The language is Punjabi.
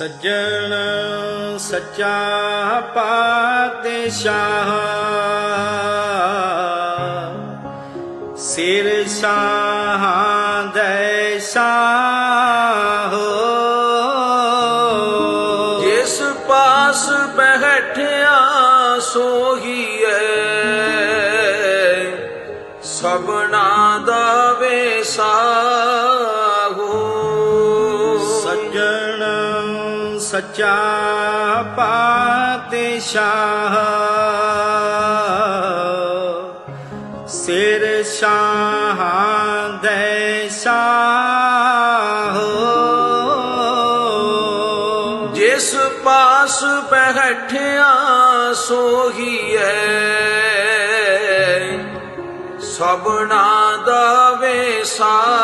ਸੱਜਣ ਸੱਚਾ ਪਾਤਸ਼ਾਹ। ਸਿਰ ਸ਼ਾਹਾਂ ਦੇ ਸ਼ਾਹ ਜਿਸ ਪਾਸ ਬੈਠਿਆ ਸੋਹੀਏ ਸਭਨਾ ਦਾ ਵੇਸਾਹੋ ਸੱਚਾ ਪਾਤਸ਼ਾਹ। ਸਿਰ ਸ਼ਾਹਾਂ ਦੇ ਸ਼ਾਹ। ਜਿਸ ਪਾਸ ਬੈਠਿਆ ਸੋਹੀਏ ਸਭਨਾ ਦਾ ਵੇਸਾਹੋ